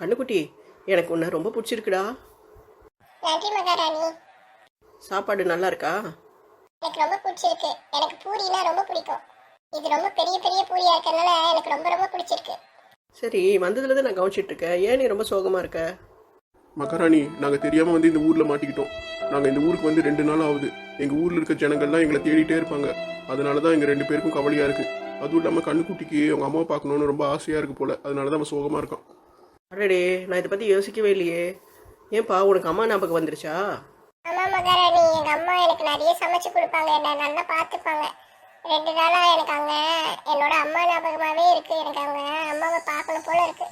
கண்ணுக்குட்டி எனக்கு உன்னை ரொம்ப பிடிச்சிருக்குடா. நன்றி மகாராணி. சாப்பாடு நல்லா இருக்கா எனக்கு ரொம்ப பிடிச்சிருக்கு. எனக்கு பூரினா ரொம்ப பிடிக்கும். இது ரொம்ப பெரிய பெரிய பூரியா இருக்கறனால எனக்கு ரொம்ப ரொம்ப பிடிச்சிருக்கு. சரி வந்ததுலேருந்து நான் கவனிச்சிட்டு இருக்கேன் ஏன் நீ ரொம்ப சோகமாக இருக்க? மகாராணி நாங்கள் தெரியாமல் வந்து இந்த ஊரில் மாட்டிக்கிட்டோம். நாங்கள் இந்த ஊருக்கு வந்து ரெண்டு நாள் ஆகுது. எங்கள் ஊரில் இருக்க ஜனங்கள்லாம் எங்களை தேடிட்டே இருப்பாங்க. அதனால தான் எங்கள் ரெண்டு பேருக்கும் கவலையாக இருக்குது அதுவும் இல்லாமல் கண்ணுக்குட்டிக்கு அவங்க அம்மாவை பார்க்கணுன்னு ரொம்ப ஆசையாக இருக்கு போல. அதனால தான் அவன் சோகமாக இருக்கான். அடடே நான் இதை பற்றி யோசிக்கவே இல்லையே. ஏன்பா உனக்கு அம்மா ஞாபகம் வந்துருச்சா? ஆமா மகாராணி எங்க அம்மா எனக்கு நிறைய சமைச்சு கொடுப்பாங்க. என்ன நல்லா பார்த்துப்பாங்க. ரெண்டு நாளா எனக்கு அவங்க என்னோட அம்மா ஞாபகமாவே இருக்கு. எனக்கு அவங்க அம்மாவை பார்க்கணும் போல இருக்கு.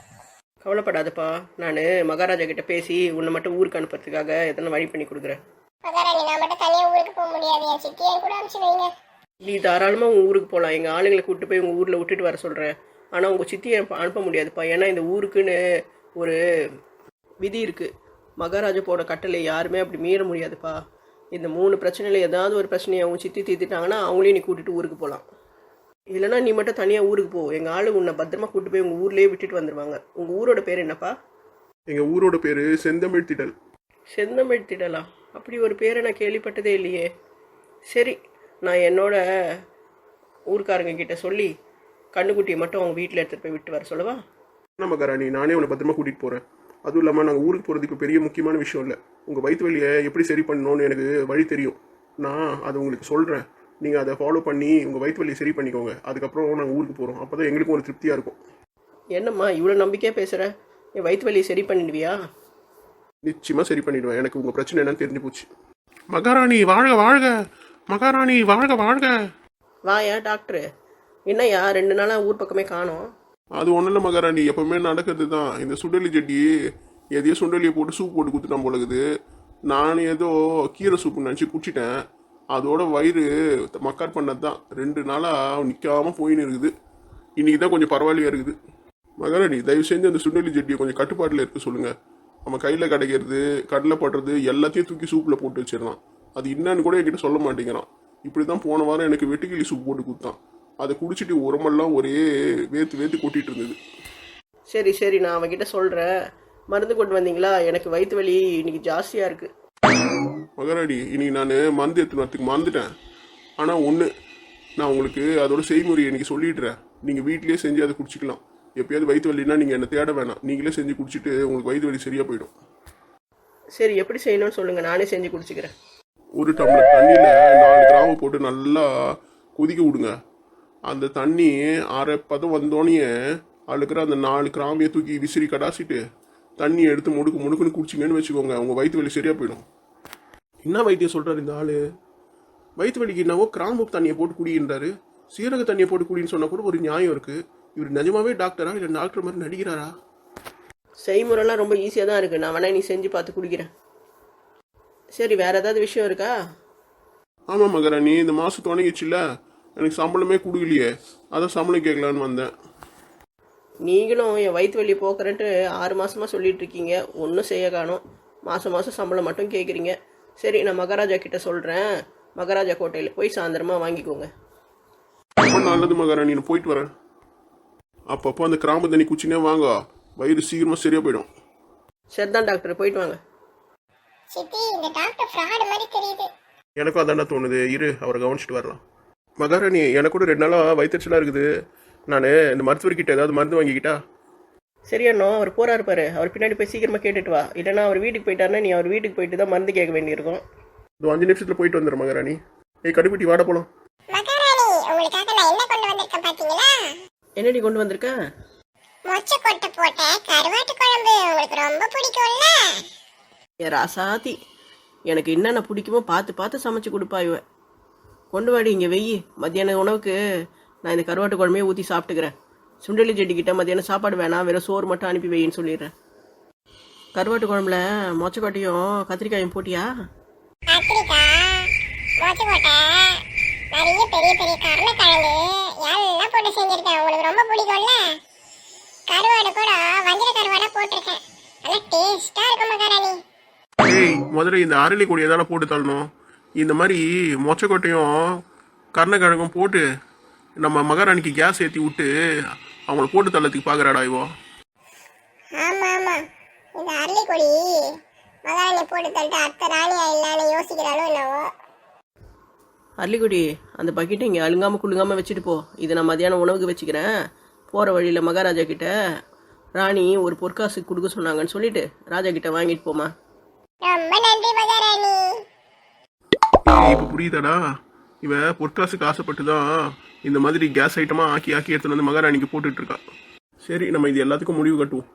கவலைப்படாதப்பா. நான் மகாராஜா கிட்ட பேசி உன்னை மட்டும் ஊருக்கு அனுப்புறதுக்காக எத்தனை வழி பண்ணி கொடுக்குறேன். மகாராணி நான் மட்டும் தனியா ஊருக்கு போக முடியாது. என் சித்தியை கூட அனுப்பிச்சு வைங்க. நீ தாராளமாக உங்கள் ஊருக்கு போகலாம் எங்கள் ஆளுங்களை கூப்பிட்டு போய் உங்கள் ஊரில் விட்டுட்டு வர சொல்கிறேன் ஆனால் உங்கள் சித்தியை அனுப்ப முடியாதுப்பா. ஏன்னா இந்த ஊருக்குன்னு ஒரு விதி இருக்குது மகாராஜா போட கட்டளை யாருமே அப்படி மீற முடியாதுப்பா. இந்த மூணு பிரச்சனையில் ஏதாவது ஒரு பிரச்சனையை அவங்க சித்தி தீர்த்துட்டாங்கன்னா அவங்களையும் நீ கூட்டிட்டு ஊருக்கு போகலாம் இல்லைன்னா நீ மட்டும் தனியாக ஊருக்கு போ. எங்கள் ஆளு உன்னை பத்திரமா கூட்டு போய் உங்கள் ஊர்லேயே விட்டுட்டு வந்துடுவாங்க உங்கள் ஊரோட பேர் என்னப்பா? எங்கள் ஊரோட பேர் செந்தமிழ் திடல். செந்தமிழ் திடலாம் அப்படி ஒரு பேரை நான் கேள்விப்பட்டதே இல்லையே. சரி நான் என்னோட ஊர்க்காரங்க கிட்ட சொல்லி கண்ணுக்குட்டியை மட்டும் அவங்க வீட்டில் எடுத்துகிட்டு போய் விட்டு வர சொல்லவா? என்ன மகாராணி நானே உன்னை பத்திரமா கூட்டிகிட்டு போகிறேன் அதுவும் இல்லாமல் நாங்கள் ஊருக்கு போகிறது இப்போ பெரிய முக்கியமான விஷயம் இல்லை. உங்கள் வயிற்று வலியை எப்படி சரி பண்ணணும்னு எனக்கு வழி தெரியும். நான் அதை உங்களுக்கு சொல்கிறேன் நீங்கள் அதை ஃபாலோ பண்ணி உங்கள் வயிற்று வலியை சரி பண்ணிக்கோங்க. அதுக்கப்புறம் நாங்கள் ஊருக்கு போகிறோம் அப்போ தான் எங்களுக்கும் ஒரு திருப்தியாக இருக்கும். என்னம்மா இவ்வளோ நம்பிக்கையாக பேசுகிற என் வயிற்று வலியை சரி பண்ணிடுவியா? நிச்சயமாக சரி பண்ணிடுவேன். எனக்கு உங்கள் பிரச்சனை என்னன்னு தெரிஞ்சு போச்சு. மகாராணி வாழ்க வாழ்க! மகாராணி வாழ்க வாழ்க! வாயா டாக்டரு. என்னய்யா ரெண்டு நாளாக ஊர் பக்கமே காணோம். அது ஒன்றும் இல்லை மகாராணி. எப்பவுமே நடக்கிறது தான் இந்த சுண்டலி செட்டி எதையோ சுண்டலியை போட்டு சூப் போட்டு கொடுத்துட்டான் போலக்குது நான் ஏதோ கீரை சூப்பு நினச்சி குடிச்சிட்டேன். அதோட வயிறு மக்கார் பண்ணது தான் ரெண்டு நாளாக நிற்காம போயின்னு இருக்குது. இன்னைக்கு தான் கொஞ்சம் பரவாயில்லையாக இருக்குது. மகாராணி தயவு செஞ்சு அந்த சுண்டலி செட்டியை கொஞ்சம் கட்டுப்பாட்டில் இருக்க சொல்லுங்கள் நம்ம கையில் கிடைக்கிறது கடலை படுறது எல்லாத்தையும் தூக்கி சூப்பில் போட்டு வச்சிடலாம். அது என்னன்னு கூட என்கிட்ட சொல்ல மாட்டேங்கிறான். இப்படி தான் போன வாரம் எனக்கு வெட்டுக்கிளி சூப் போட்டு கொடுத்தான். அதை குடிச்சிட்டு உரமெல்லாம் ஒரே வேத்து வேத்து கொட்டிட்டு இருந்தது. சரி சரி நான் அவன்கிட்ட சொல்கிறேன் மருந்து கொண்டு வந்தீங்களா? எனக்கு வயிற்று வலி இன்னைக்கு ஜாஸ்தியாக இருக்குது மகாராணி இன்னைக்கு நான் மருந்து எடுத்துன்னு வரத்துக்கு மறந்துட்டேன். ஆனால் ஒன்று நான் உங்களுக்கு அதோட செய்முறை இன்னைக்கு சொல்லிடுறேன். நீங்கள் வீட்டிலேயே செஞ்சு அதை குடிச்சிக்கலாம். எப்பயாவது வயிற்று வலினா நீங்கள் என்னை தேட வேணாம். நீங்களே செஞ்சு குடிச்சிட்டு உங்களுக்கு வயிற்று வலி சரியாக போயிடும். சரி எப்படி செய்யணும்னு சொல்லுங்கள் நானே செஞ்சு குடிச்சிக்கிறேன். ஒரு டம்ளர் தண்ணியில் நாலு கிராம்பு போட்டு நல்லா கொதிக்க விடுங்க. அந்த தண்ணி அரை பதம் வந்தோடனே அதில் இருக்கிற அந்த நாலு கிராம்பியை தூக்கி விசிறி கடாசிட்டு தண்ணியை எடுத்து முடுக்கு முடுக்குன்னு குடிச்சிங்கன்னு வச்சுக்கோங்க. உங்கள் வயிற்று வலி சரியாக போயிடும். என்ன வைத்தியம் சொல்கிறார் இந்த ஆள்? வயிற்று வலிக்கு என்னவோ கிராம்பு தண்ணியை போட்டு குடின்றாரு சீரக தண்ணியை போட்டு குடின்னு சொன்னால் கூட ஒரு நியாயம் இருக்குது இவர் நிஜமாவே டாக்டரா இல்லை டாக்டர் மாதிரி நடிக்கிறாரா செய்முறைலாம் ரொம்ப ஈஸியாக தான் இருக்குது நான் வேணா நீ செஞ்சு பார்த்து குடிக்கிறேன். சரி வேற ஏதாவது விஷயம் இருக்கா? ஆமாம் மகராணி இந்த மாதம் தொடங்கிச்சுல்ல எனக்கு சம்பளமே கொடுக்கலையே. அதான் சம்பளம் கேட்கலான்னு வந்தேன். நீங்களும் என் வயிற்று வலி போக்குறேன்ட்டு ஆறு மாசமா சொல்லிட்டு இருக்கீங்க. ஒன்றும் செய்ய காணோம். மாதம் மாதம் சம்பளம் மட்டும் கேட்குறீங்க சரி நான் மகாராஜா கிட்ட சொல்கிறேன் மகாராஜா கோட்டையில் போய் சாயந்தரமா வாங்கிக்கோங்க. ரொம்ப நல்லது மகாராணி நான் போயிட்டு வரேன். அப்பப்போ அந்த கிராம்பு தண்ணி குச்சினே வாங்க. வயிறு சீக்கிரமாக சரியாக போயிடும். சரிதான் டாக்டர். போயிட்டு வாங்க. சித்தி இந்த டாக்டர் ஃப்ராடு மாதிரி தெரியுது. எனக்கும் அதான்டா தோணுது. இரு அவரை கவனிச்சிட்டு வரலாம். மகாராணி எனக்கு கூட ரெண்டு நாளாக வயிற்றுச்சலாக இருக்குது. நான் இந்த மருத்துவர்கிட்ட ஏதாவது மருந்து வாங்கிக்கிட்டா? சரி அண்ணா அவர் போறாரு பாரு. அவர் பின்னாடி போய் சீக்கிரமா கேட்டுட்டு வா. இல்லைன்னா அவர் வீட்டுக்கு போயிட்டாருன்னா நீ அவர் வீட்டுக்கு போயிட்டு தான் மருந்து கேட்க வேண்டியிருக்கும். இது அஞ்சு நிமிஷத்தில் போயிட்டு வந்துடுறேன் மகாராணி. ஏய் கடுப்பிட்டி வாட போலாம். மகாராணி உங்களுக்காக நான் என்ன கொண்டு வந்திருக்கேன் பாத்தீங்களா? என்னடி கொண்டு வந்திருக்க? மொச்சை கொட்டை போட்ட கருவாட்டு குழம்பு உங்களுக்கு ரொம்ப பிடிக்கும்ல? ஏ ராசாத்தி எனக்கு என்னென்ன பிடிக்குமோ பார்த்து பார்த்து சமைச்சு கொடுப்பா இவ. கொண்டு வாடி இங்கே வெயி. மத்தியான உணவுக்கு நான் இந்த கருவாட்டு குழம்பையே ஊற்றி சாப்பிட்டுக்கிறேன். சுண்டலி செடிக்கிட்ட மத்தியானம் சாப்பாடு வேணாம் வெறும் சோறு மட்டும் அனுப்பி வையின்னு சொல்லிடுறேன். கருவாட்டு குழம்புல மொச்சக்கொட்டையும் கத்திரிக்காயும் போட்டியா? நிறைய பெரிய பெரிய கருணக்கிழங்கு எல்லாம் போட்டு செஞ்சிருக்கேன். உங்களுக்கு ரொம்ப பிடிக்கும்ல? கருவாடு கூட வஞ்சிர கருவாடா போட்டிருக்கேன். நல்லா டேஸ்டா இருக்கும் மகாராணி ஏய் முதல்ல இந்த அரளி கொடியை தானே போட்டு தள்ளணும் இந்த மாதிரி மொச்சக்கொட்டையும் கருணக்கிழங்கும் போட்டு நம்ம மகாராணிக்கு கேஸ் ஏற்றி விட்டு அவங்கள போட்டு தள்ளத்துக்கு பார்க்குறாடா இவோ. ஆமா ஆமா. கொடி மகாராணி போட்டு தள்ளிட்டு அத்தை ராணியா இல்லைன்னு யோசிக்கிறாளோ என்னவோ. அரளிக்குடி அந்த பக்கெட்டை இங்கே அழுங்காமல் குழுங்காமல் வச்சுட்டு போ. இதை நான் மதியானம் உணவுக்கு வச்சுக்கிறேன். போகிற வழியில் மகாராஜா கிட்ட ராணி ஒரு பொற்காசு கொடுக்க சொன்னாங்கன்னு சொல்லிட்டு ராஜா கிட்ட வாங்கிட்டு போமா ரொம்ப நன்றி மகாராணி. இப்போ புரியுதாடா? இவ பொற்காசுக்கு ஆசைப்பட்டு தான் இந்த மாதிரி கேஸ் ஐட்டமாக ஆக்கி ஆக்கி எடுத்துன்னு வந்து மகாராணிக்கு போட்டுட்டு இருக்கா. சரி நம்ம இது எல்லாத்துக்கும் முடிவு கட்டுவோம்.